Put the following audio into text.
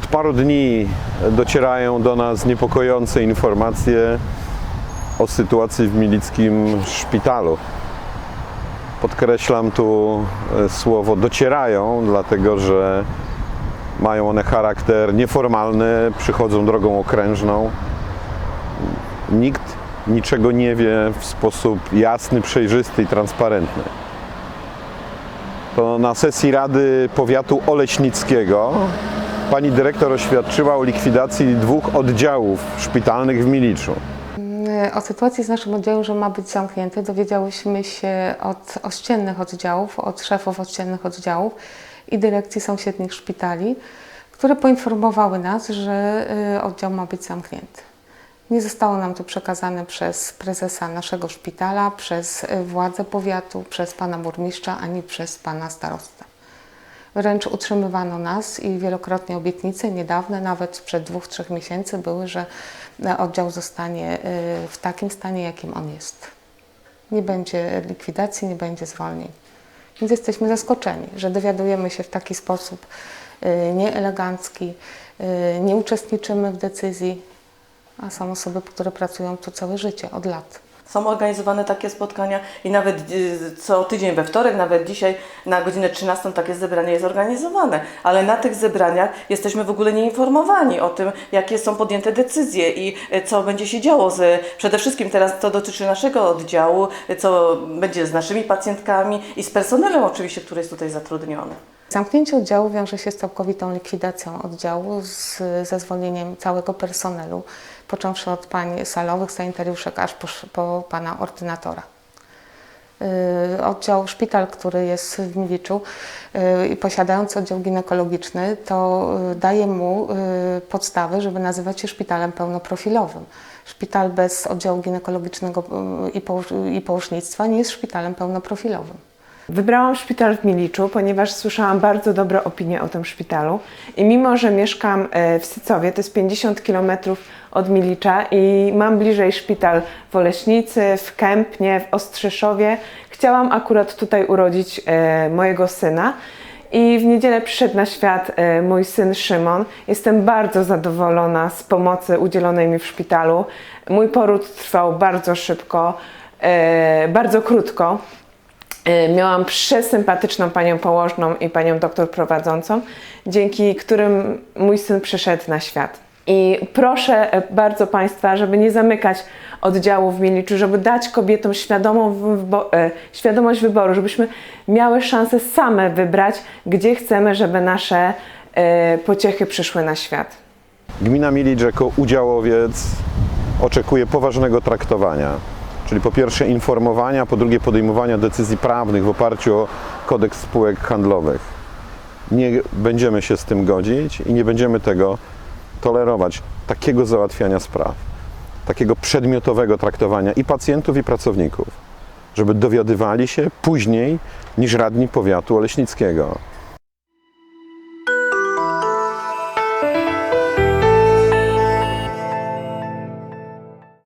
paru dni docierają do nas niepokojące informacje o sytuacji w Milickim szpitalu. Podkreślam tu e, słowo docierają, dlatego że mają one charakter nieformalny, przychodzą drogą okrężną. Nikt niczego nie wie w sposób jasny, przejrzysty i transparentny. To na sesji Rady Powiatu Oleśnickiego pani dyrektor oświadczyła o likwidacji dwóch oddziałów szpitalnych w Miliczu. O sytuacji z naszym oddziałem, że ma być zamknięty, dowiedziałyśmy się od ościennych oddziałów, od szefów ościennych oddziałów i dyrekcji sąsiednich szpitali, które poinformowały nas, że y, oddział ma być zamknięty. Nie zostało nam to przekazane przez prezesa naszego szpitala, przez y, władze powiatu, przez pana burmistrza, ani przez pana starostę. Wręcz utrzymywano nas i wielokrotnie obietnice, niedawne, nawet sprzed dwóch, trzech miesięcy były, że oddział zostanie y, w takim stanie, jakim on jest. Nie będzie likwidacji, nie będzie zwolnień. Więc jesteśmy zaskoczeni, że dowiadujemy się w taki sposób y, nieelegancki, y, nie uczestniczymy w decyzji, a są osoby, które pracują tu całe życie, od lat. Są organizowane takie spotkania i nawet y, co tydzień we wtorek, nawet dzisiaj na godzinę 13 takie zebranie jest organizowane. Ale na tych zebraniach jesteśmy w ogóle nieinformowani o tym, jakie są podjęte decyzje i y, co będzie się działo. Z, przede wszystkim teraz to dotyczy naszego oddziału, y, co będzie z naszymi pacjentkami i z personelem oczywiście, który jest tutaj zatrudniony. Zamknięcie oddziału wiąże się z całkowitą likwidacją oddziału, z, ze zwolnieniem całego personelu, począwszy od pań salowych, sanitariuszek, aż po, po pana ordynatora. Yy, Oddział, szpital, który jest w Miliczu yy, i posiadający oddział ginekologiczny, to yy, daje mu podstawy, żeby nazywać się szpitalem pełnoprofilowym. Szpital bez oddziału ginekologicznego i położnictwa nie jest szpitalem pełnoprofilowym. Wybrałam szpital w Miliczu, ponieważ słyszałam bardzo dobre opinie o tym szpitalu. I mimo, że mieszkam e, w Sycowie, to jest 50 km od Milicza i mam bliżej szpital w Oleśnicy, w Kępnie, w Ostrzyszowie, chciałam akurat tutaj urodzić e, mojego syna. I w niedzielę przyszedł na świat e, mój syn Szymon. Jestem bardzo zadowolona z pomocy udzielonej mi w szpitalu. Mój poród trwał bardzo szybko, bardzo krótko. E, Miałam przesympatyczną panią położną i panią doktor prowadzącą, dzięki którym mój syn przyszedł na świat. I proszę e, bardzo Państwa, żeby nie zamykać oddziału w Miliczu, żeby dać kobietom świadomą e, świadomość wyboru, żebyśmy miały szansę same wybrać, gdzie chcemy, żeby nasze pociechy przyszły na świat. Gmina Milicz jako udziałowiec oczekuje poważnego traktowania, czyli po pierwsze informowania, po drugie podejmowania decyzji prawnych w oparciu o kodeks spółek handlowych. Nie będziemy się z tym godzić i nie będziemy tego tolerować, takiego załatwiania spraw, takiego przedmiotowego traktowania i pacjentów, i pracowników, żeby dowiadywali się później niż radni powiatu oleśnickiego.